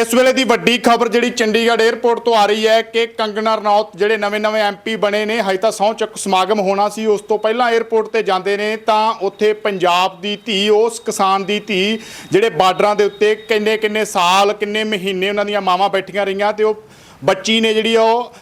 ਇਸ ਵੇਲੇ ਦੀ ਵੱਡੀ ਖਬਰ ਜਿਹੜੀ ਚੰਡੀਗੜ੍ਹ 에ਅਰਪੋਰਟ ਤੋਂ ਆ ਰਹੀ ਹੈ ਕਿ ਕੰਗਣਾ ਰਣੌਤ ਜਿਹੜੇ ਨਵੇਂ-ਨਵੇਂ ਐਮਪੀ ਬਣੇ ਨੇ, ਹਜੇ ਤਾਂ ਸਹੁੰ ਚੱਕ ਸਮਾਗਮ ਹੋਣਾ ਸੀ, ਉਸ ਤੋਂ ਪਹਿਲਾਂ 에ਅਰਪੋਰਟ ਤੇ ਜਾਂਦੇ ਨੇ, ਤਾਂ ਉੱਥੇ ਪੰਜਾਬ ਦੀ ਧੀ, ਉਸ ਕਿਸਾਨ ਦੀ ਧੀ ਜਿਹੜੇ ਬਾਰਡਰਾਂ ਦੇ ਉੱਤੇ ਕਿੰਨੇ-ਕਿੰਨੇ ਸਾਲ, ਕਿੰਨੇ ਮਹੀਨੇ ਉਹਨਾਂ ਦੀਆਂ ਮਾਵਾਂ ਬੈਠੀਆਂ ਰਹੀਆਂ ਤੇ ਉਹ ਬੱਚੀ ਨੇ ਜਿਹੜੀ ਉਹ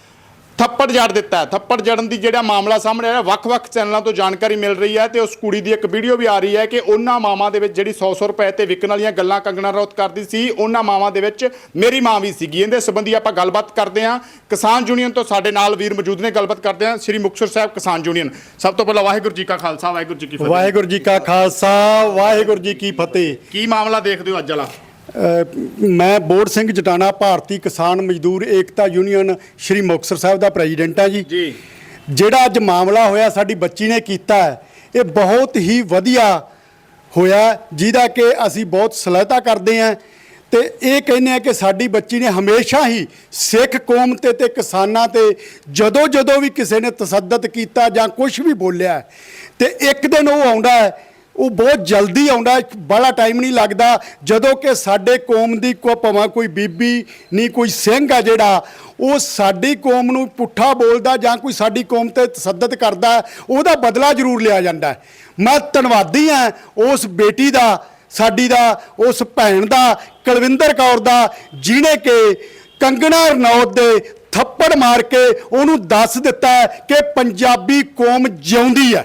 ਥੱਪੜ ਜੜ ਦਿੱਤਾ। ਥੱਪੜ ਜੜਨ ਦੀ ਜਿਹੜਾ ਮਾਮਲਾ ਸਾਹਮਣੇ ਆਇਆ ਵੱਖ-ਵੱਖ ਚੈਨਲਾਂ ਤੋਂ ਜਾਣਕਾਰੀ ਮਿਲ ਰਹੀ ਹੈ ਤੇ ਉਸ ਕੁੜੀ ਦੀ ਇੱਕ ਵੀਡੀਓ ਵੀ ਆ ਰਹੀ ਹੈ ਕਿ ਉਹਨਾਂ ਮਾਵਾਂ ਦੇ ਵਿੱਚ ਜਿਹੜੀ 100-100 ਰੁਪਏ ਤੇ ਵਿਕਣ ਵਾਲੀਆਂ ਗੱਲਾਂ ਕੰਗਣਾ ਰੌਤ ਕਰਦੀ ਸੀ ਉਹਨਾਂ ਮਾਵਾਂ ਦੇ ਵਿੱਚ ਮੇਰੀ ਮਾਂ ਵੀ ਸੀਗੀ। ਇਹਦੇ ਸੰਬੰਧੀ ਆਪਾਂ ਗੱਲਬਾਤ ਕਰਦੇ ਹਾਂ। ਕਿਸਾਨ ਯੂਨੀਅਨ ਤੋਂ ਸਾਡੇ ਨਾਲ ਵੀਰ ਮੌਜੂਦ ਨੇ ਗੱਲਬਾਤ ਕਰਦੇ ਹਾਂ। ਸ੍ਰੀ ਮੁਕਤਸਰ ਸਾਹਿਬ ਕਿਸਾਨ ਯੂਨੀਅਨ। ਸਭ ਤੋਂ ਪਹਿਲਾਂ ਵਾਹਿਗੁਰੂ ਜੀ ਕਾ ਖਾਲਸਾ ਵਾਹਿਗੁਰੂ ਜੀ ਕੀ ਫਤਿਹ। ਵਾਹਿਗੁਰੂ ਜੀ ਕਾ ਖਾਲਸਾ ਵਾਹਿਗੁਰੂ ਜੀ ਕੀ ਫਤਿਹ। ਕੀ ਮਾਮਲਾ ਦੇਖਦੇ ਹੋ ਅੱਜ ਵਾਲਾ? ਮੈਂ ਬੋੜ ਸਿੰਘ ਜਟਾਣਾ ਭਾਰਤੀ ਕਿਸਾਨ ਮਜ਼ਦੂਰ ਏਕਤਾ ਯੂਨੀਅਨ ਸ਼੍ਰੀ ਮੁਕਤਸਰ ਸਾਹਿਬ ਦਾ ਪ੍ਰੈਜ਼ੀਡੈਂਟ ਹਾਂ ਜੀ। ਜੀ। ਜਿਹੜਾ ਅੱਜ ਮਾਮਲਾ ਹੋਇਆ ਸਾਡੀ ਬੱਚੀ ਨੇ ਕੀਤਾ ਹੈ, ਇਹ ਬਹੁਤ ਹੀ ਵਧੀਆ ਹੋਇਆ ਜਿਹਦਾ ਕਿ ਅਸੀਂ ਬਹੁਤ ਸਲਾਹਤਾ ਕਰਦੇ ਹਾਂ ਤੇ ਇਹ ਕਹਿੰਦੇ ਆ ਕਿ ਸਾਡੀ ਬੱਚੀ ਨੇ ਹਮੇਸ਼ਾ ਹੀ ਸਿੱਖ ਕੌਮ ਤੇ ਤੇ ਕਿਸਾਨਾਂ ਤੇ ਜਦੋਂ ਜਦੋਂ ਵੀ ਕਿਸੇ ਨੇ ਤਸੱਦਦ ਕੀਤਾ ਜਾਂ ਕੁਝ ਵੀ ਬੋਲਿਆ ਤੇ ਇੱਕ ਦਿਨ ਉਹ ਆਉਂਦਾ ਹੈ ਉਹ ਬਹੁਤ ਜਲਦੀ ਆਉਂਦਾ ਹੈ, ਬੜਾ ਟਾਈਮ ਨਹੀਂ ਲੱਗਦਾ। ਜਦੋਂ ਕਿ ਸਾਡੇ ਕੌਮ ਦੀ ਕੋ ਭਾਵੇਂ ਕੋਈ ਬੀਬੀ ਨਹੀਂ ਕੋਈ ਸਿੰਘ ਆ ਜਿਹੜਾ ਉਹ ਸਾਡੀ ਕੌਮ ਨੂੰ ਪੁੱਠਾ ਬੋਲਦਾ ਜਾਂ ਕੋਈ ਸਾਡੀ ਕੌਮ ਤੇ ਤਸੱਦਦ ਕਰਦਾ ਉਹਦਾ ਬਦਲਾ ਜ਼ਰੂਰ ਲਿਆ ਜਾਂਦਾ ਮੈਂ ਧੰਨਵਾਦੀ ਹਾਂ ਉਸ ਬੇਟੀ ਦਾ ਸਾਡੀ ਦਾ ਉਸ ਭੈਣ ਦਾ ਕੁਲਵਿੰਦਰ ਕੌਰ ਦਾ ਜਿਹਨੇ ਕਿ ਕੰਗਣਾ ਰਣੌਤ ਦੇ ਥੱਪੜ ਮਾਰ ਕੇ ਉਹਨੂੰ ਦੱਸ ਦਿੱਤਾ ਕਿ ਪੰਜਾਬੀ ਕੌਮ ਜਿਉਂਦੀ ਹੈ।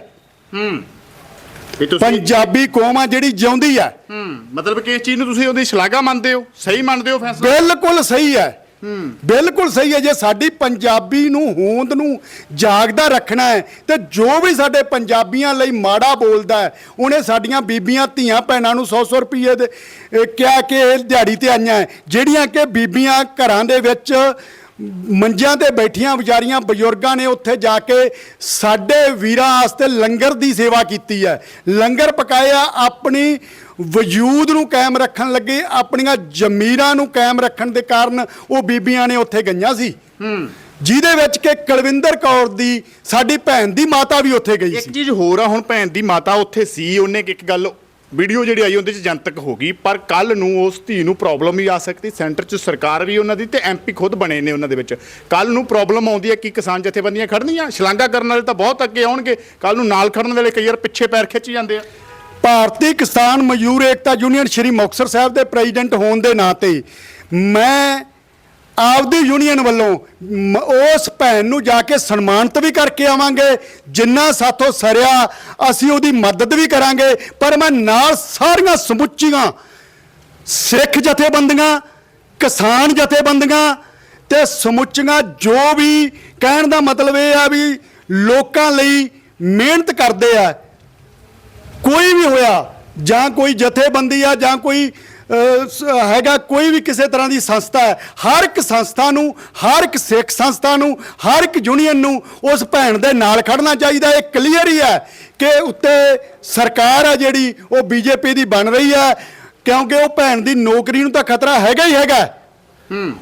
ਤੁਸੀਂ ਪੰਜਾਬੀ ਕੌਮ ਆ ਜਿਹੜੀ ਜਿਉਂਦੀ ਹੈ ਹੂੰ ਮਤਲਬ ਕਿ ਇਸ ਚੀਜ਼ ਨੂੰ ਤੁਸੀਂ ਉਹਦੀ ਸ਼ਲਾਘਾ ਮੰਨਦੇ ਹੋ ਸਹੀ ਮੰਨਦੇ ਹੋ ਫੈਸਲਾ? ਬਿਲਕੁਲ ਸਹੀ ਹੈ। ਬਿਲਕੁਲ ਸਹੀ ਹੈ ਜੇ ਸਾਡੀ ਪੰਜਾਬੀ ਨੂੰ ਹੋਂਦ ਨੂੰ ਜਾਗਦਾ ਰੱਖਣਾ ਹੈ ਤੇ ਜੋ ਵੀ ਸਾਡੇ ਪੰਜਾਬੀਆਂ ਲਈ ਮਾੜਾ ਬੋਲਦਾ ਹੈ ਉਹਨੇ ਸਾਡੀਆਂ ਬੀਬੀਆਂ ਧੀਆਂ ਭੈਣਾਂ ਨੂੰ 100-100 ਰੁਪਏ ਦੇ ਕਿਹਾ ਕਿ ਇਹ ਦਿਹਾੜੀ ਤੇ ਆਈਆਂ ਹੈ ਜਿਹੜੀਆਂ ਕਿ ਬੀਬੀਆਂ ਘਰਾਂ ਦੇ ਵਿੱਚ ਮੰਜਿਆਂ ਤੇ ਬੈਠੀਆਂ ਵਿਚਾਰੀਆਂ ਬਜ਼ੁਰਗਾਂ ਨੇ ਉੱਥੇ ਜਾ ਕੇ ਸਾਡੇ ਵੀਰਾਂ ਵਾਸਤੇ ਲੰਗਰ ਦੀ ਸੇਵਾ ਕੀਤੀ ਹੈ। ਲੰਗਰ ਪਕਾਇਆ ਆਪਣੀ ਵਜੂਦ ਨੂੰ ਕਾਇਮ ਰੱਖਣ ਲੱਗੇ ਆਪਣੀਆਂ ਜ਼ਮੀਰਾਂ ਨੂੰ ਕਾਇਮ ਰੱਖਣ ਦੇ ਕਾਰਨ ਉਹ ਬੀਬੀਆਂ ਨੇ ਉੱਥੇ ਗਈਆਂ ਸੀ। ਜਿਹਦੇ ਵਿੱਚ ਕਿ ਕੁਲਵਿੰਦਰ ਕੌਰ ਦੀ ਸਾਡੀ ਭੈਣ ਦੀ ਮਾਤਾ ਵੀ ਉੱਥੇ ਗਈ ਇੱਕ ਸੀ। ਚੀਜ਼ ਹੋਰ ਆ ਹੁਣ ਭੈਣ ਦੀ ਮਾਤਾ ਉੱਥੇ ਸੀ ਉਹਨੇ ਇੱਕ ਗੱਲ ਵੀਡੀਓ ਜਿਹੜੀ ਆਈ ਉਹਦੇ ਚ ਜਨਤਕ ਹੋ ਗਈ, ਪਰ ਕੱਲ ਨੂੰ ਉਸ ਧੀ ਨੂੰ ਪ੍ਰੋਬਲਮ ਵੀ ਆ ਸਕਦੀ ਸੈਂਟਰ ਚ ਸਰਕਾਰ ਵੀ ਉਹਨਾਂ ਦੀ ਤੇ ਐਮਪੀ ਖੁਦ ਬਣੇ ਨੇ ਉਹਨਾਂ ਦੇ ਵਿੱਚ। ਕੱਲ ਨੂੰ ਪ੍ਰੋਬਲਮ ਆਉਂਦੀ ਹੈ ਕਿ ਕਿਸਾਨ ਜਥੇਬੰਦੀਆਂ ਖੜਨੀਆਂ ਸ਼ਲਾਘਾ ਕਰਨ ਵਾਲੇ ਤਾਂ ਬਹੁਤ ਅੱਗੇ ਆਉਣਗੇ ਕੱਲ ਨੂੰ ਨਾਲ ਖੜਨ ਵੇਲੇ ਕਈ ਵਾਰ ਪਿੱਛੇ ਪੈਰ ਖਿੱਚ ਜਾਂਦੇ ਆ। ਭਾਰਤੀ ਕਿਸਾਨ ਮਜ਼ਦੂਰ ਏਕਤਾ ਯੂਨੀਅਨ ਸ਼੍ਰੀ ਮੁਕਤਸਰ ਸਾਹਿਬ ਦੇ ਪ੍ਰੈਜ਼ੀਡੈਂਟ ਹੋਣ ਦੇ ਨਾਤੇ ਮੈਂ ਆਪਦੀ ਯੂਨੀਅਨ ਵੱਲੋਂ ਮ- ਉਸ ਭੈਣ ਨੂੰ ਜਾ ਕੇ ਸਨਮਾਨਿਤ ਵੀ ਕਰਕੇ ਆਵਾਂਗੇ, ਜਿੰਨਾ ਸਾਥੋਂ ਸਰਿਆ ਅਸੀਂ ਉਹਦੀ ਮਦਦ ਵੀ ਕਰਾਂਗੇ, ਪਰ ਮੈਂ ਨਾਲ ਸਾਰੀਆਂ ਸਮੁੱਚੀਆਂ ਸਿੱਖ ਜਥੇਬੰਦੀਆਂ, ਕਿਸਾਨ ਜਥੇਬੰਦੀਆਂ ਤੇ ਸਮੁੱਚੀਆਂ ਜੋ ਵੀ ਕਹਿਣ ਦਾ ਮਤਲਬ ਇਹ ਆ ਵੀ ਲੋਕਾਂ ਲਈ ਮਿਹਨਤ ਕਰਦੇ ਆ, ਕੋਈ ਵੀ ਹੋਇਆ, ਜਾਂ ਕੋਈ ਜਥੇਬੰਦੀ ਆ ਜਾਂ ਕੋਈ ਹੈਗਾ ਕੋਈ ਵੀ ਕਿਸੇ ਤਰ੍ਹਾਂ ਦੀ ਸੰਸਥਾ ਹੈ ਹਰ ਇੱਕ ਸੰਸਥਾ ਨੂੰ ਹਰ ਇੱਕ ਸਿੱਖ ਸੰਸਥਾ ਨੂੰ ਹਰ ਇੱਕ ਯੂਨੀਅਨ ਨੂੰ ਉਸ ਭੈਣ ਦੇ ਨਾਲ ਖੜਨਾ ਚਾਹੀਦਾ ਇਹ ਕਲੀਅਰ ਹੀ ਹੈ ਕਿ ਉੱਤੇ ਸਰਕਾਰ ਆ ਜਿਹੜੀ ਉਹ ਬੀਜੇਪੀ ਦੀ ਬਣ ਰਹੀ ਹੈ ਕਿਉਂਕਿ ਉਹ ਭੈਣ ਦੀ ਨੌਕਰੀ ਨੂੰ ਤਾਂ ਖਤਰਾ ਹੈਗਾ ਹੀ ਹੈਗਾ।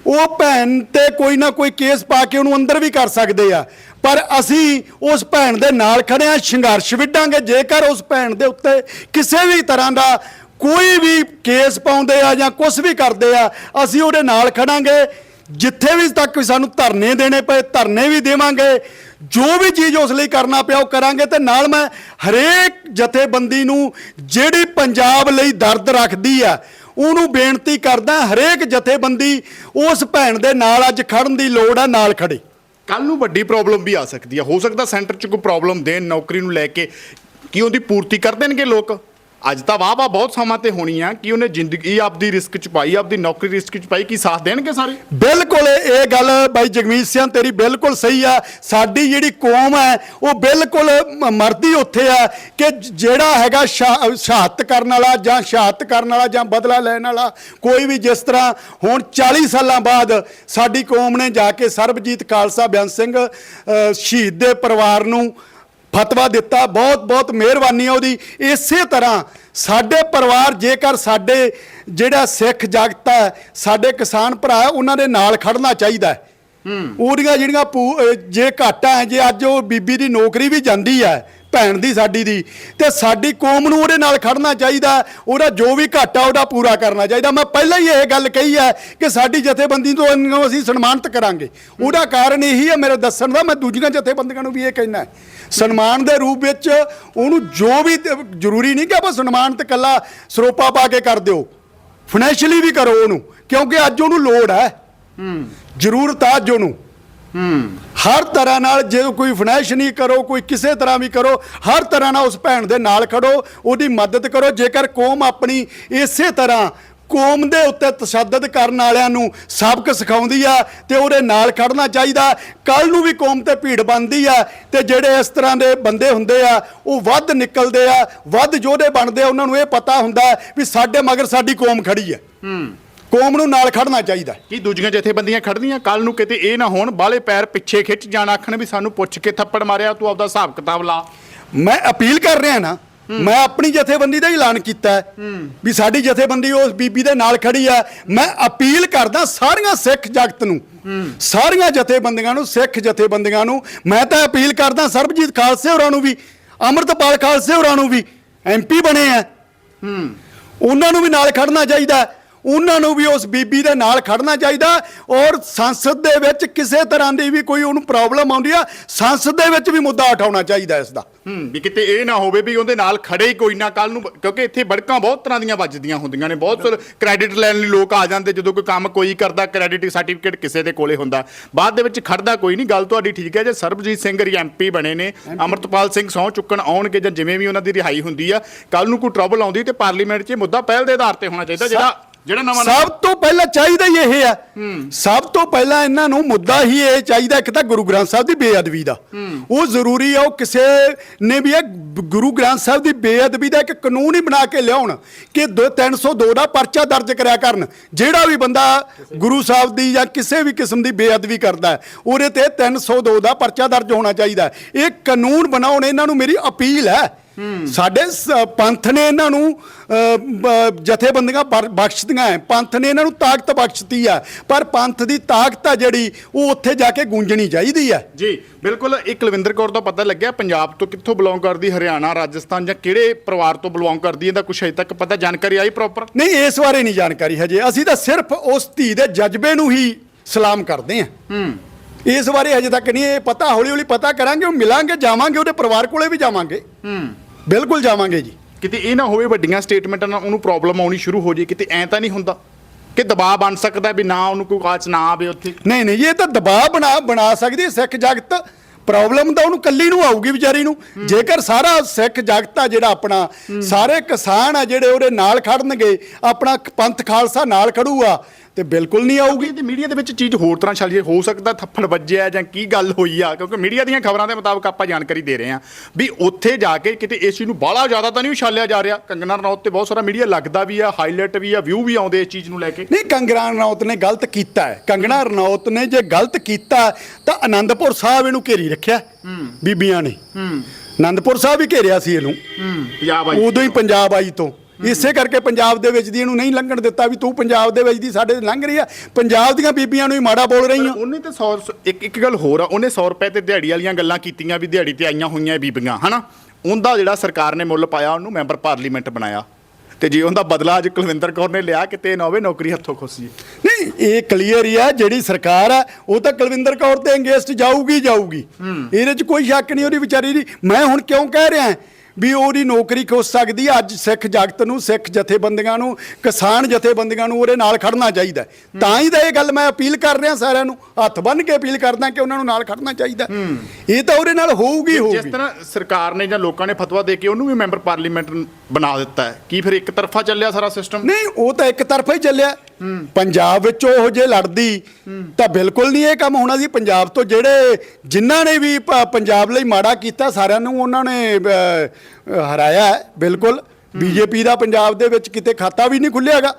ਉਹ ਭੈਣ ਤੇ ਕੋਈ ਨਾ ਕੋਈ ਕੇਸ ਪਾ ਕੇ ਉਹਨੂੰ ਅੰਦਰ ਵੀ ਕਰ ਸਕਦੇ ਆ। ਪਰ ਅਸੀਂ ਉਸ ਭੈਣ ਦੇ ਨਾਲ ਖੜੇ ਆ ਸੰਘਰਸ਼ ਵਿੱਢਾਂਗੇ। ਜੇਕਰ ਉਸ ਭੈਣ ਦੇ ਉੱਤੇ ਕਿਸੇ ਵੀ ਤਰ੍ਹਾਂ ਦਾ ਕੋਈ ਵੀ ਕੇਸ ਪਾਉਂਦੇ ਆ ਜਾਂ ਕੁਝ ਵੀ ਕਰਦੇ ਆ, ਅਸੀਂ ਉਹਦੇ ਨਾਲ ਖੜਾਂਗੇ। ਜਿੱਥੇ ਵੀ ਤੱਕ ਵੀ ਸਾਨੂੰ ਧਰਨੇ ਦੇਣੇ ਪਏ, ਧਰਨੇ ਵੀ ਦੇਵਾਂਗੇ। ਜੋ ਵੀ ਚੀਜ਼ ਉਸ ਲਈ ਕਰਨਾ ਪਿਆ, ਉਹ ਕਰਾਂਗੇ ਤੇ ਨਾਲ ਮੈਂ ਹਰੇਕ ਜਥੇਬੰਦੀ ਨੂੰ ਜਿਹੜੀ ਪੰਜਾਬ ਲਈ ਦਰਦ ਰੱਖਦੀ ਆ, ਉਹਨੂੰ ਬੇਨਤੀ ਕਰਦਾ, ਹਰੇਕ ਜਥੇਬੰਦੀ ਉਸ ਭੈਣ ਦੇ ਨਾਲ ਅੱਜ ਖੜਨ ਦੀ ਲੋੜ ਆ, ਨਾਲ ਖੜੇ। ਕੱਲ ਨੂੰ ਵੱਡੀ ਪ੍ਰੋਬਲਮ ਵੀ ਆ ਸਕਦੀ ਹੈ ਹੋ ਸਕਦਾ ਸੈਂਟਰ 'ਚ ਕੋਈ ਪ੍ਰੋਬਲਮ ਦੇਣ, ਨੌਕਰੀ ਨੂੰ ਲੈ ਕੇ, ਕੀ ਉਹਦੀ ਪੂਰਤੀ ਕਰ ਦੇਣਗੇ ਲੋਕ? ਅੱਜ ਤਾਂ ਵਾਹ ਵਾਹ ਬਹੁਤ ਸਮਾਂ ਤੇ ਹੋਣੀ ਆ ਕਿ ਉਹਨੇ ਜ਼ਿੰਦਗੀ ਆਪਦੀ ਰਿਸਕ 'ਚ ਪਾਈ, ਆਪਦੀ ਨੌਕਰੀ ਰਿਸਕ 'ਚ ਪਾਈ, ਕੀ ਸਾਥ ਦੇਣਗੇ ਸਾਰੇ? ਬਿਲਕੁਲ, ਇਹ ਗੱਲ ਬਾਈ ਜਗਮੀਤ ਸਿੰਘ, ਤੇਰੀ ਬਿਲਕੁਲ ਸਹੀ ਆ। ਸਾਡੀ ਜਿਹੜੀ ਕੌਮ ਹੈ, ਉਹ ਬਿਲਕੁਲ ਮਰਦੀ ਉੱਥੇ ਆ ਕਿ ਜਿਹੜਾ ਹੈਗਾ ਸ਼ਹਾ- ਸ਼ਹਾਦਤ ਕਰਨ ਵਾਲਾ ਜਾਂ ਸ਼ਹਾਦਤ ਕਰਨ ਵਾਲਾ ਜਾਂ ਬਦਲਾ ਲੈਣ ਵਾਲਾ, ਕੋਈ ਵੀ ਜਿਸ ਤਰ੍ਹਾਂ ਹੁਣ 40 ਸਾਲਾਂ ਬਾਅਦ ਸਾਡੀ ਕੌਮ ਨੇ ਜਾ ਕੇ ਸਰਬਜੀਤ ਖਾਲਸਾ ਬੇਅੰਤ ਸਿੰਘ ਸ਼ਹੀਦ ਦੇ ਪਰਿਵਾਰ ਨੂੰ ਫਤਵਾ ਦਿੱਤਾ ਬਹੁਤ ਬਹੁਤ ਮਿਹਰਬਾਨੀ ਹੈ ਉਹਦੀ। ਇਸੇ ਤਰ੍ਹਾਂ ਸਾਡੇ ਪਰਿਵਾਰ ਜੇਕਰ ਸਾਡੇ ਜਿਹੜਾ ਸਿੱਖ ਜਗਤ ਹੈ ਸਾਡੇ ਕਿਸਾਨ ਭਰਾ ਉਹਨਾਂ ਦੇ ਨਾਲ ਖੜਨਾ ਚਾਹੀਦਾ ਹੈ। ਉਹਦੀਆਂ ਜਿਹੜੀਆਂ ਜੇ ਘਾਟਾਂ ਹੈ ਜੇ ਅੱਜ ਉਹ ਬੀਬੀ ਦੀ ਨੌਕਰੀ ਵੀ ਜਾਂਦੀ ਹੈ ਭੈਣ ਦੀ ਸਾਡੀ ਦੀ। ਤੇ ਸਾਡੀ ਕੌਮ ਨੂੰ ਉਹਦੇ ਨਾਲ ਖੜਨਾ ਚਾਹੀਦਾ। ਉਹਦਾ ਜੋ ਵੀ ਘਾਟਾ ਉਹਦਾ ਪੂਰਾ ਕਰਨਾ ਚਾਹੀਦਾ। ਮੈਂ ਪਹਿਲਾਂ ਹੀ ਇਹ ਗੱਲ ਕਹੀ ਹੈ ਕਿ ਸਾਡੀ ਜਥੇਬੰਦੀ ਤੋਂ ਇਹਨੂੰ ਅਸੀਂ ਸਨਮਾਨਿਤ ਕਰਾਂਗੇ। ਉਹਦਾ ਕਾਰਨ ਇਹੀ ਹੈ ਮੇਰੇ ਦੱਸਣ ਦਾ। ਮੈਂ ਦੂਜੀਆਂ ਜਥੇਬੰਦੀਆਂ ਨੂੰ ਵੀ ਇਹ ਕਹਿਣਾ ਹੈ। ਸਨਮਾਨ ਦੇ ਰੂਪ ਵਿੱਚ ਉਹਨੂੰ ਜੋ ਵੀ ਜ਼ਰੂਰੀ ਨਹੀਂ ਕਿ ਆਪਾਂ ਸਨਮਾਨਿਤ ਕੱਲਾ ਸਰੋਪਾ ਪਾ ਕੇ ਕਰ ਦਿਓ। ਫਾਈਨੈਂਸ਼ੀਅਲੀ ਵੀ ਕਰੋ ਉਹਨੂੰ। ਕਿਉਂਕਿ ਅੱਜ ਉਹਨੂੰ ਲੋੜ ਹੈ। ਜ਼ਰੂਰਤ ਆ ਅੱਜ ਉਹਨੂੰ। ਹਰ ਤਰ੍ਹਾਂ ਨਾਲ ਜੇ ਕੋਈ ਫਨੈਸ਼ ਨਹੀਂ ਕਰੋ, ਕੋਈ ਕਿਸੇ ਤਰ੍ਹਾਂ ਵੀ ਕਰੋ, ਹਰ ਤਰ੍ਹਾਂ ਨਾਲ ਉਸ ਭੈਣ ਦੇ ਨਾਲ ਖੜੋ, ਉਹਦੀ ਮਦਦ ਕਰੋ। ਜੇਕਰ ਕੌਮ ਆਪਣੀ ਇਸੇ ਤਰ੍ਹਾਂ ਕੌਮ ਦੇ ਉੱਤੇ ਤਸ਼ੱਦਦ ਕਰਨ ਵਾਲਿਆਂ ਨੂੰ ਸਬਕ ਸਿਖਾਉਂਦੀ ਆ ਤੇ ਉਹਦੇ ਨਾਲ ਖੜਨਾ ਚਾਹੀਦਾ ਕੱਲ ਨੂੰ ਵੀ ਕੌਮ ਤੇ ਭੀੜ ਬਣਦੀ ਆ ਤੇ ਜਿਹੜੇ ਇਸ ਤਰ੍ਹਾਂ ਦੇ ਬੰਦੇ ਹੁੰਦੇ ਆ, ਉਹ ਵੱਧ ਨਿਕਲਦੇ ਆ, ਵੱਧ ਯੋਧੇ ਬਣਦੇ ਆ, ਉਹਨਾਂ ਨੂੰ ਇਹ ਪਤਾ ਹੁੰਦਾ ਵੀ ਸਾਡੇ ਮਗਰ ਸਾਡੀ ਕੌਮ ਖੜੀ ਹੈ। ਕੌਮ ਨੂੰ ਨਾਲ ਖੜਨਾ ਚਾਹੀਦਾ। ਕੀ ਦੂਜੀਆਂ ਜਥੇਬੰਦੀਆਂ ਖੜਦੀਆਂ ਕੱਲ ਨੂੰ ਕਿਤੇ ਇਹ ਨਾ ਹੋਣ ਬਾਲੇ ਪੈਰ ਪਿੱਛੇ ਖਿੱਚ ਜਾਣ ਆਖਣ ਵੀ ਸਾਨੂੰ ਪੁੱਛ ਕੇ ਥੱਪੜ ਮਾਰਿਆ ਤੂੰ ਆਪਦਾ ਹਿਸਾਬ ਕਿਤਾਬ ਲਾ। ਮੈਂ ਅਪੀਲ ਕਰ ਰਿਹਾ ਨਾ ਮੈਂ ਆਪਣੀ ਜਥੇਬੰਦੀ ਦਾ ਐਲਾਨ ਕੀਤਾ ਹੈ ਵੀ ਸਾਡੀ ਜਥੇਬੰਦੀ ਉਸ ਬੀਬੀ ਦੇ ਨਾਲ ਖੜੀ ਹੈ। ਮੈਂ ਅਪੀਲ ਕਰਦਾ ਸਾਰੀਆਂ ਸਿੱਖ ਜਗਤ ਨੂੰ ਸਾਰੀਆਂ ਜਥੇਬੰਦੀਆਂ ਨੂੰ ਸਿੱਖ ਜਥੇਬੰਦੀਆਂ ਨੂੰ ਮੈਂ ਤਾਂ ਅਪੀਲ ਕਰਦਾ ਸਰਬਜੀਤ ਖਾਲਸੇ ਹੋਰਾਂ ਨੂੰ ਵੀ ਅੰਮ੍ਰਿਤਪਾਲ ਖਾਲਸੇ ਹੋਰਾਂ ਨੂੰ ਵੀ ਐਮਪੀ ਬਣੇ ਆ ਉਹਨਾਂ ਨੂੰ ਵੀ ਨਾਲ ਖੜਨਾ ਚਾਹੀਦਾ। ਉਹਨਾਂ ਨੂੰ ਵੀ ਉਸ ਬੀਬੀ ਦੇ ਨਾਲ ਖੜਨਾ ਚਾਹੀਦਾ ਔਰ ਸੰਸਦ ਦੇ ਵਿੱਚ ਕਿਸੇ ਤਰ੍ਹਾਂ ਦੀ ਵੀ ਕੋਈ ਉਹਨੂੰ ਪ੍ਰੋਬਲਮ ਆਉਂਦੀ ਆ ਸੰਸਦ ਦੇ ਵਿੱਚ ਵੀ ਮੁੱਦਾ ਉਠਾਉਣਾ ਚਾਹੀਦਾ ਇਸ ਦਾ। ਹੂੰ ਵੀ ਕਿਤੇ ਇਹ ਨਾ ਹੋਵੇ ਵੀ ਉਹਦੇ ਨਾਲ ਖੜੇ ਹੀ ਕੋਈ ਨਾ ਕੱਲ ਨੂੰ ਕਿਉਂਕਿ ਇੱਥੇ ਬੜਕਾਂ ਬਹੁਤ ਤਰ੍ਹਾਂ ਦੀਆਂ ਵੱਜਦੀਆਂ ਹੁੰਦੀਆਂ ਨੇ ਬਹੁਤ ਕ੍ਰੈਡਿਟ ਲੈਣ ਲਈ ਲੋਕ ਆ ਜਾਂਦੇ ਜਦੋਂ ਕੋਈ ਕੰਮ ਕੋਈ ਕਰਦਾ ਕ੍ਰੈਡਿਟ ਸਰਟੀਫਿਕੇਟ ਕਿਸੇ ਦੇ ਕੋਲੇ ਹੁੰਦਾ। ਬਾਅਦ ਦੇ ਵਿੱਚ ਖੜਦਾ ਕੋਈ ਨਹੀਂ ਗੱਲ ਤੁਹਾਡੀ ਠੀਕ ਹੈ ਜੇ ਸਰਬਜੀਤ ਸਿੰਘ ਰੀ ਐਮਪੀ ਬਣੇ ਨੇ ਅਮਰਤਪਾਲ ਸਿੰਘ ਸਹੁੰ ਚੁੱਕਣ ਆਉਣਗੇ ਜਾਂ ਜਿਵੇਂ ਵੀ ਉਹਨਾਂ ਦੀ ਰਿਹਾਈ ਹੁੰਦੀ ਆ ਕੱਲ ਨੂੰ ਕੋਈ ਟਰਬਲ ਆਉਂਦੀ ਤੇ ਪਾਰਲੀਮੈਂਟ 'ਚ ਇਹ ਮੁੱਦਾ ਪਹਿਲ ਦੇ ਆਧਾਰ ਤੇ ਹੋਣਾ ਚਾਹੀਦਾ ਜਿਹੜਾ ਜਿਹੜਾ ਨਵਾਂ ਸਭ ਤੋਂ ਪਹਿਲਾਂ ਚਾਹੀਦਾ ਹੀ ਇਹ ਆ। ਸਭ ਤੋਂ ਪਹਿਲਾਂ ਇਹਨਾਂ ਨੂੰ ਮੁੱਦਾ ਹੀ ਇਹ ਚਾਹੀਦਾ ਇੱਕ ਤਾਂ ਗੁਰੂ ਗ੍ਰੰਥ ਸਾਹਿਬ ਦੀ ਬੇਅਦਬੀ ਦਾ। ਉਹ ਜ਼ਰੂਰੀ ਆ ਉਹ ਕਿਸੇ ਨੇ ਵੀ ਇਹ ਗੁਰੂ ਗ੍ਰੰਥ ਸਾਹਿਬ ਦੀ ਬੇਅਦਬੀ ਦਾ ਇੱਕ ਕਾਨੂੰਨ ਹੀ ਬਣਾ ਕੇ ਲਿਆਉਣ ਕਿ ਦੋ- 302 ਦਾ ਪਰਚਾ ਦਰਜ ਕਰਿਆ ਕਰਨ। ਜਿਹੜਾ ਵੀ ਬੰਦਾ ਗੁਰੂ ਸਾਹਿਬ ਦੀ ਜਾਂ ਕਿਸੇ ਵੀ ਕਿਸਮ ਦੀ ਬੇਅਦਬੀ ਕਰਦਾ ਹੈ, ਉਹਦੇ ਤੇ 302 ਦਾ ਪਰਚਾ ਦਰਜ ਹੋਣਾ ਚਾਹੀਦਾ। ਹੈ। ਇਹ ਕਾਨੂੰਨ ਬਣਾਉਣ ਇਹਨਾਂ ਨੂੰ ਮੇਰੀ ਅਪੀਲ ਹੈ। ਸਾਡੇ ਸ- ਪੰਥ ਨੇ ਇਹਨਾਂ ਨੂੰ ਅ, ਬ- ਜਥੇਬੰਦੀਆਂ ਬਰ- ਬਖਸ਼ਦੀਆਂ ਹੈ ਪੰਥ ਨੇ ਇਹਨਾਂ ਨੂੰ ਤਾਕਤ ਬਖਸ਼ਤੀ ਹੈ ਪਰ ਪੰਥ ਦੀ ਤਾਕਤ ਆ ਜਿਹੜੀ ਉਹ ਉੱਥੇ ਜਾ ਕੇ ਗੂੰਜਣੀ ਚਾਹੀਦੀ ਹੈ ਜੀ ਬਿਲਕੁਲ। ਇਹ ਕੁਲਵਿੰਦਰ ਕੌਰ ਦਾ ਪਤਾ ਲੱਗਿਆ ਪੰਜਾਬ ਤੋਂ ਕਿੱਥੋਂ ਬਿਲੋਂਗ ਕਰਦੀ ਹਰਿਆਣਾ ਰਾਜਸਥਾਨ ਜਾਂ ਕਿਹੜੇ ਪਰਿਵਾਰ ਤੋਂ ਬਿਲੋਂਗ ਕਰਦੀ ਇਹਦਾ ਕੁਛ ਅਜੇ ਤੱਕ ਪਤਾ ਜਾਣਕਾਰੀ ਆਈ ਪ੍ਰੋਪਰ ਨਹੀਂ ਇਸ ਬਾਰੇ ਨਹੀਂ ਜਾਣਕਾਰੀ ਹਜੇ। ਅਸੀਂ ਤਾਂ ਸਿਰਫ ਉਸ ਧੀ ਦੇ ਜਜ਼ਬੇ ਨੂੰ ਹੀ ਸਲਾਮ ਕਰਦੇ ਹਾਂ। ਇਸ ਬਾਰੇ ਹਜੇ ਤੱਕ ਨਹੀਂ ਇਹ ਪਤਾ ਹੌਲੀ ਹੌਲੀ ਪਤਾ ਕਰਾਂਗੇ ਉਹ ਮਿਲਾਂਗੇ ਜਾਵਾਂਗੇ ਉਹਦੇ ਪਰਿਵਾਰ ਕੋਲੇ ਵੀ ਜਾਵਾਂਗੇ। ਬਿਲਕੁਲ ਜਾਵਾਂਗੇ ਜੀ। ਕਿਤੇ ਇਹ ਨਾ ਹੋਵੇ ਵੱਡੀਆਂ ਸਟੇਟਮੈਂਟਾਂ ਨਾਲ ਉਹਨੂੰ ਪ੍ਰੋਬਲਮ ਆਉਣੀ ਸ਼ੁਰੂ ਹੋ ਜੇ ਕਿਤੇ ਐਂ ਤਾਂ ਨਹੀਂ ਹੁੰਦਾ ਕਿ ਦਬਾਅ ਬਣ ਸਕਦਾ ਵੀ ਨਾ ਉਹਨੂੰ ਕੋਈ ਕਾਚ ਨਾ ਆਵੇ ਉੱਥੇ? ਨਹੀਂ ਨਹੀਂ ਇਹ ਤਾਂ ਦਬਾਅ ਬਣਾ ਬਣਾ ਸਕਦੀ ਹੈ ਸਿੱਖ ਜਗਤ। ਪ੍ਰੋਬਲਮ ਤਾਂ ਉਹਨੂੰ ਕੱਲੀ ਨੂੰ ਆਊਗੀ ਵਿਚਾਰੀ ਨੂੰ। ਜੇਕਰ ਸਾਰਾ ਸਿੱਖ ਜਗਤ ਆ ਜਿਹੜਾ ਆਪਣਾ ਸਾਰੇ ਕਿਸਾਨ ਆ ਜਿਹੜੇ ਉਹਦੇ ਨਾਲ ਖੜਨਗੇ ਆਪਣਾ ਪੰਥ ਖਾਲਸਾ ਨਾਲ ਖੜੂਗਾ ਤੇ ਬਿਲਕੁਲ ਨਹੀਂ ਆਊਗੀ। ਤੇ ਮੀਡੀਆ ਦੇ ਵਿੱਚ ਚੀਜ਼ ਹੋਰ ਤਰ੍ਹਾਂ ਚੱਲ ਰਹੀ ਹੈ ਸਕਦਾ ਥੱਪੜ ਵੱਜਿਆ ਜਾਂ ਕੀ ਗੱਲ ਹੋਈ ਆ? ਕਿਉਂਕਿ ਮੀਡੀਆ ਦੀਆਂ ਖਬਰਾਂ ਦੇ ਮੁਤਾਬਕ ਆਪਾਂ ਜਾਣਕਾਰੀ ਦੇ ਰਹੇ ਹਾਂ ਵੀ ਉੱਥੇ ਜਾ ਕੇ ਕਿਤੇ ਇਸ ਚੀਜ਼ ਨੂੰ ਬਾਹਲਾ ਜ਼ਿਆਦਾ ਤਾਂ ਨਹੀਂ ਉਛਾਲਿਆ ਜਾ ਰਿਹਾ। ਕੰਗਨਾ ਰਣੌਤ ਤੇ ਬਹੁਤ ਸਾਰਾ ਮੀਡੀਆ ਲੱਗਦਾ ਵੀ ਆ ਹਾਈਲਾਈਟ ਵੀ ਆ ਵਿਊ ਵੀ ਆਉਂਦੇ ਇਸ ਚੀਜ਼ ਨੂੰ ਲੈ ਕੇ। ਨਹੀਂ ਕੰਗਣਾ ਰਣੌਤ ਨੇ ਗਲਤ ਕੀਤਾ ਹੈ। ਕੰਗਣਾ ਰਣੌਤ ਨੇ ਜੇ ਗਲਤ ਕੀਤਾ ਤਾਂ ਆਨੰਦਪੁਰ ਸਾਹਿਬ ਇਹਨੂੰ ਘੇਰੀ ਰੱਖਿਆ ਬੀਬੀਆਂ ਨੇ। ਆਨੰਦਪੁਰ ਸਾਹਿਬ ਹੀ ਘੇਰਿਆ ਸੀ ਇਹਨੂੰ। ਪੰਜਾਬ ਆਈ ਉਦੋਂ ਹੀ ਪੰਜਾਬ ਆਈ ਤੋਂ। ਇਸੇ ਕਰਕੇ ਪੰਜਾਬ ਦੇ ਵਿੱਚ ਦੀ ਇਹਨੂੰ ਨਹੀਂ ਲੰਘਣ ਦਿੱਤਾ ਵੀ ਤੂੰ ਪੰਜਾਬ ਦੇ ਵਿੱਚ ਦੀ ਸਾਡੇ ਲੰਘ ਰਹੀ ਆ। ਪੰਜਾਬ ਦੀਆਂ ਬੀਬੀਆਂ ਨੂੰ ਹੀ ਮਾੜਾ ਬੋਲ ਰਹੀ ਆ ਉਹਨੇ ਤੇ 100 ਇੱਕ ਇੱਕ ਗੱਲ ਹੋਰ ਆ ਉਹਨੇ 100 ਰੁਪਏ ਤੇ ਦਿਹਾੜੀ ਵਾਲੀਆਂ ਗੱਲਾਂ ਕੀਤੀਆਂ ਵੀ ਦਿਹਾੜੀ ਤੇ ਆਈਆਂ ਹੋਈਆਂ ਬੀਬੀਆਂ ਹਨਾ? ਉਹਦਾ ਜਿਹੜਾ ਸਰਕਾਰ ਨੇ ਮੁੱਲ ਪਾਇਆ ਉਹਨੂੰ ਮੈਂਬਰ ਪਾਰਲੀਮੈਂਟ ਬਣਾਇਆ। ਤੇ ਜੇ ਉਹਦਾ ਬਦਲਾ ਅੱਜ ਕੁਲਵਿੰਦਰ ਕੌਰ ਨੇ ਲਿਆ ਕਿਤੇ ਨਾ ਹੋਵੇ ਨੌਕਰੀ ਹੱਥੋਂ ਖੁੱਸੀ ਨਹੀਂ ਇਹ ਕਲੀਅਰ ਹੀ ਆ ਜਿਹੜੀ ਸਰਕਾਰ ਆ ਉਹ ਤਾਂ ਕੁਲਵਿੰਦਰ ਕੌਰ ਤੇ ਅੰਗੇਸਟ ਜਾਊਗੀ ਜਾਊਗੀ। ਇਹਦੇ 'ਚ ਕੋਈ ਸ਼ੱਕ ਨਹੀਂ ਉਹਦੀ ਵਿਚਾਰੀ ਦੀ। ਮੈਂ ਹੁਣ ਕਿਉਂ ਕਹਿ ਰਿਹਾ ਵੀ ਉਹਦੀ ਨੌਕਰੀ ਖੁੱਸ ਸਕਦੀ ਅੱਜ ਸਿੱਖ ਜਗਤ ਨੂੰ ਸਿੱਖ ਜਥੇਬੰਦੀਆਂ ਨੂੰ ਕਿਸਾਨ ਜਥੇਬੰਦੀਆਂ ਨੂੰ ਉਹਦੇ ਨਾਲ ਖੜਨਾ ਚਾਹੀਦਾ। ਤਾਂ ਹੀ ਤਾਂ ਇਹ ਗੱਲ ਮੈਂ ਅਪੀਲ ਕਰ ਰਿਹਾ ਸਾਰਿਆਂ ਨੂੰ। ਹੱਥ ਬੰਨ੍ਹ ਕੇ ਅਪੀਲ ਕਰਦਾ ਕਿ ਉਹਨਾਂ ਨੂੰ ਨਾਲ ਖੜਨਾ ਚਾਹੀਦਾ। ਇਹ ਤਾਂ ਉਹਦੇ ਨਾਲ ਹੋਊਗੀ ਜਿਸ ਹੋਊਗੀ। ਤਰ੍ਹਾਂ ਸਰਕਾਰ ਨੇ ਜਾਂ ਲੋਕਾਂ ਨੇ ਫਤਵਾ ਦੇ ਕੇ ਉਹਨੂੰ ਵੀ ਮੈਂਬਰ ਪਾਰਲੀਮੈਂਟ ਬਣਾ ਦਿੱਤਾ ਹੈ। ਕੀ ਫਿਰ ਇੱਕ ਤਰਫਾ ਚੱਲਿਆ ਸਾਰਾ ਸਿਸਟਮ ਨਹੀਂ ਉਹ ਤਾਂ ਇੱਕ ਤਰਫਾ ਹੀ ਚੱਲਿਆ। ਪੰਜਾਬ ਵਿੱਚ ਉਹ ਜੇ ਲੜਦੀ ਤਾਂ ਬਿਲਕੁਲ ਨਹੀਂ ਇਹ ਕੰਮ ਹੋਣਾ ਸੀ। ਪੰਜਾਬ ਤੋਂ ਜਿਹੜੇ ਜਿਨ੍ਹਾਂ ਨੇ ਵੀ ਪੰਜਾਬ ਲਈ ਮਾੜਾ ਕੀਤਾ ਸਾਰਿਆਂ ਨੂੰ ਉਹਨਾਂ ਨੇ ਹਰਾਇਆ ਬਿਲਕੁਲ। ਬੀਜੇਪੀ ਦਾ ਪੰਜਾਬ ਦੇ ਵਿੱਚ ਕਿਤੇ ਖਾਤਾ ਵੀ ਨਹੀਂ ਖੁੱਲਿਆਗਾ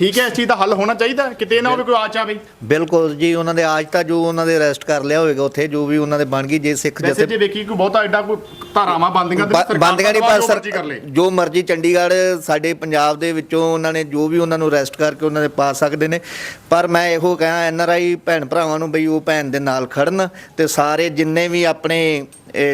ਠੀਕ ਹੈ ਇਸ ਚੀਜ਼ ਦਾ ਹੱਲ ਹੋਣਾ ਚਾਹੀਦਾ ਕਿਤੇ ਨਾ ਹੋਵੇ ਕੋਈ ਆਚ ਆਵੇ ਬਿਲਕੁਲ ਜੀ ਉਹਨਾਂ ਦੇ ਅੱਜ ਤਾਂ ਜੋ ਉਹਨਾਂ ਦੇ ਅਰੈਸਟ ਕਰ ਲਿਆ ਹੋਵੇਗਾ ਉੱਥੇ ਜੋ ਵੀ ਉਹਨਾਂ ਦੇ ਬਣ ਗਈ ਜੇ ਸਿੱਖ ਵੈਸੇ ਜੇ ਵੇਖੀ ਕੋਈ ਬਹੁਤਾ ਐਡਾ ਕੋਈ ਧਾਰਾਵਾਂ ਬੰਦੀਆਂ ਤੇ ਸਰਕਾਰ ਬੰਦਗਾ ਨਹੀਂ ਪਰ ਜੋ ਸਰ ਮਰਜ਼ੀ ਜੋ ਚੰਡੀਗੜ੍ਹ ਸਾਡੇ ਪੰਜਾਬ ਦੇ ਵਿੱਚੋਂ ਉਹਨਾਂ ਨੇ ਜੋ ਵੀ ਉਹਨਾਂ ਨੂੰ ਅਰੈਸਟ ਕਰਕੇ ਉਹਨਾਂ ਦੇ ਪਾ ਸਕਦੇ ਨੇ। ਪਰ ਮੈਂ ਇਹੋ ਕਹਾਂ ਐਨ ਆਰ ਆਈ ਭੈਣ ਭਰਾਵਾਂ ਨੂੰ ਬਈ ਉਹ ਭੈਣ ਦੇ ਨਾਲ ਖੜਨ ਤੇ ਸਾਰੇ ਜਿੰਨੇ ਵੀ ਆਪਣੇ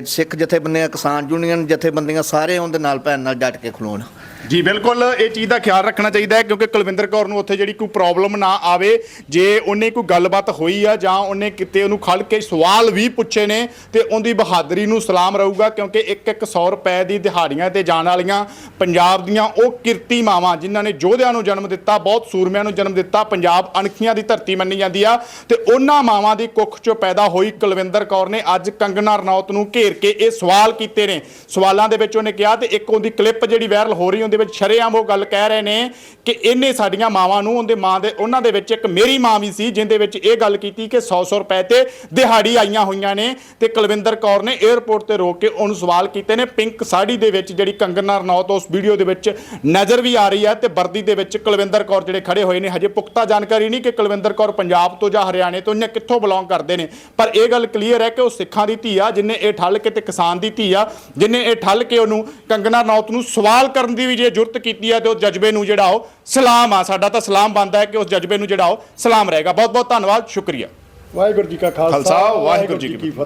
ਸਿੱਖ ਜਥੇਬੰਦੀਆਂ ਕਿਸਾਨ ਯੂਨੀਅਨ ਜਥੇਬੰਦੀਆਂ ਸਾਰੇ ਉਹਦੇ ਨਾਲ ਭੈਣ ਨਾਲ ਡਟ ਕੇ ਖਲੋਣ। ਜੀ, ਬਿਲਕੁਲ ਇਹ ਚੀਜ਼ ਦਾ ਖਿਆਲ ਰੱਖਣਾ ਚਾਹੀਦਾ ਹੈ, ਕਿਉਂਕਿ ਕੁਲਵਿੰਦਰ ਕੌਰ ਨੂੰ ਉੱਥੇ ਜਿਹੜੀ ਕੋਈ ਪ੍ਰੋਬਲਮ ਨਾ ਆਵੇ, ਜੇ ਉਹਨੇ ਕੋਈ ਗੱਲਬਾਤ ਹੋਈ ਆ ਜਾਂ ਉਹਨੇ ਕਿਤੇ ਉਹਨੂੰ ਖੜ ਕੇ ਸਵਾਲ ਵੀ ਪੁੱਛੇ ਨੇ, ਤੇ ਉਹਦੀ ਬਹਾਦਰੀ ਨੂੰ ਸਲਾਮ ਰਹੂਗਾ, ਕਿਉਂਕਿ ਇੱਕ ਇੱਕ 100 ਰੁਪਏ ਦੀ ਦਿਹਾੜੀਆਂ ਤੇ ਜਾਣ ਵਾਲੀਆਂ ਪੰਜਾਬ ਦੀਆਂ ਉਹ ਕਿਰਤੀ ਮਾਵਾਂ, ਜਿਨ੍ਹਾਂ ਨੇ ਯੋਧਿਆਂ ਨੂੰ ਜਨਮ ਦਿੱਤਾ, ਬਹੁਤ ਸੂਰਮਿਆਂ ਨੂੰ ਜਨਮ ਦਿੱਤਾ, ਪੰਜਾਬ ਅਣਖੀਆਂ ਦੀ ਧਰਤੀ ਮੰਨੀ ਜਾਂਦੀ ਆ, ਤੇ ਉਹਨਾਂ ਮਾਵਾਂ ਦੀ ਕੁੱਖ ਚੋਂ ਪੈਦਾ ਹੋਈ ਕੁਲਵਿੰਦਰ ਕੌਰ ਨੇ ਅੱਜ ਕੰਗਨਾ ਰਣੌਤ ਨੂੰ ਘੇਰ ਕੇ ਇਹ ਸਵਾਲ ਕੀਤੇ ਨੇ। ਸਵਾਲਾਂ ਦੇ ਵਿੱਚ ਉਹਨੇ ਕਿਹਾ ਤੇ ਇੱਕ ਉਹਦੀ ਕਲਿੱਪ ਜਿਹੜੀ ਵਾਇਰਲ ਹੋ ਰਹੀ ਦੇ ਵਿੱਚ ਸ਼ਰੇਆਮ ਉਹ ਗੱਲ ਕਹਿ ਰਹੇ ਨੇ ਕਿ ਇਹਨੇ ਸਾਡੀਆਂ ਮਾਵਾਂ ਨੂੰ, ਉਹਦੇ ਮਾਂ ਦੇ, ਉਹਨਾਂ ਦੇ ਵਿੱਚ ਇੱਕ ਮੇਰੀ ਮਾਂ ਵੀ ਸੀ, ਜਿੰਦੇ ਵਿੱਚ ਇਹ ਗੱਲ ਕੀਤੀ ਕਿ 100-100 ਰੁਪਏ ਤੇ ਦਿਹਾੜੀ ਆਈਆਂ ਹੋਈਆਂ ਨੇ ਤੇ ਕੁਲਵਿੰਦਰ ਕੌਰ ਨੇ 에ਅਰਪੋਰਟ ਤੇ ਰੋਕ ਕੇ ਉਹਨੂੰ ਸਵਾਲ ਕੀਤੇ ਨੇ। ਪਿੰਕ ਸਾੜੀ ਦੇ ਵਿੱਚ ਜਿਹੜੀ ਕੰਗਨਾ ਰਣੌਤ, ਉਸ ਵੀਡੀਓ ਦੇ ਵਿੱਚ ਨਜ਼ਰ ਵੀ ਆ ਰਹੀ ਹੈ ਤੇ ਵਰਦੀ ਦੇ ਵਿੱਚ ਕੁਲਵਿੰਦਰ ਕੌਰ ਜਿਹੜੇ ਖੜੇ ਹੋਏ ਨੇ, ਹਜੇ ਪੁਖਤਾ ਜਾਣਕਾਰੀ ਨਹੀਂ ਕਿ ਕੁਲਵਿੰਦਰ ਕੌਰ ਪੰਜਾਬ ਤੋਂ ਜਾਂ ਹਰਿਆਣੇ ਤੋਂ ਜਾਂ ਕਿੱਥੋਂ ਬਿਲੋਂਗ ਕਰਦੇ ਨੇ। ਪਰ ਇਹ ਗੱਲ ਕਲੀਅਰ ਹੈ ਕਿ ਉਹ ਸਿੱਖਾਂ ਦੀ ਧੀ ਆ, ਜਿਨੇ ਇਹ ਠੱਲ ਕੇ ਤੇ ਕਿਸਾਨ ਦੀ ਧੀ ਆ, ਜਿਨੇ ਇਹ ਠੱਲ ਕੇ ਉਹਨੂੰ ਕੰਗਨਾ ਰਣੌਤ ਨੂੰ ਸਵਾਲ ਕਰਨ ਦੀ ਵੀ ਜੇ ਜ਼ਰੂਰਤ ਕੀਤੀ ਹੈ ਤੇ ਉਹ ਜਜ਼ਬੇ ਨੂੰ ਜਿਹੜਾ ਉਹ ਸਲਾਮ ਆ। ਸਾਡਾ ਤਾਂ ਸਲਾਮ ਬਣਦਾ ਹੈ ਕਿ ਉਸ ਜਜ਼ਬੇ ਨੂੰ ਜਿਹੜਾ ਉਹ ਸਲਾਮ ਰਹੇਗਾ। ਬਹੁਤ ਬਹੁਤ ਧੰਨਵਾਦ। ਸ਼ੁਕਰੀਆ। ਵਾਹਿਗੁਰੂ ਜੀ ਕਾ ਖਾਲਸਾ, ਵਾਹਿਗੁਰੂ ਜੀ ਕੀ ਫਤਿਹ।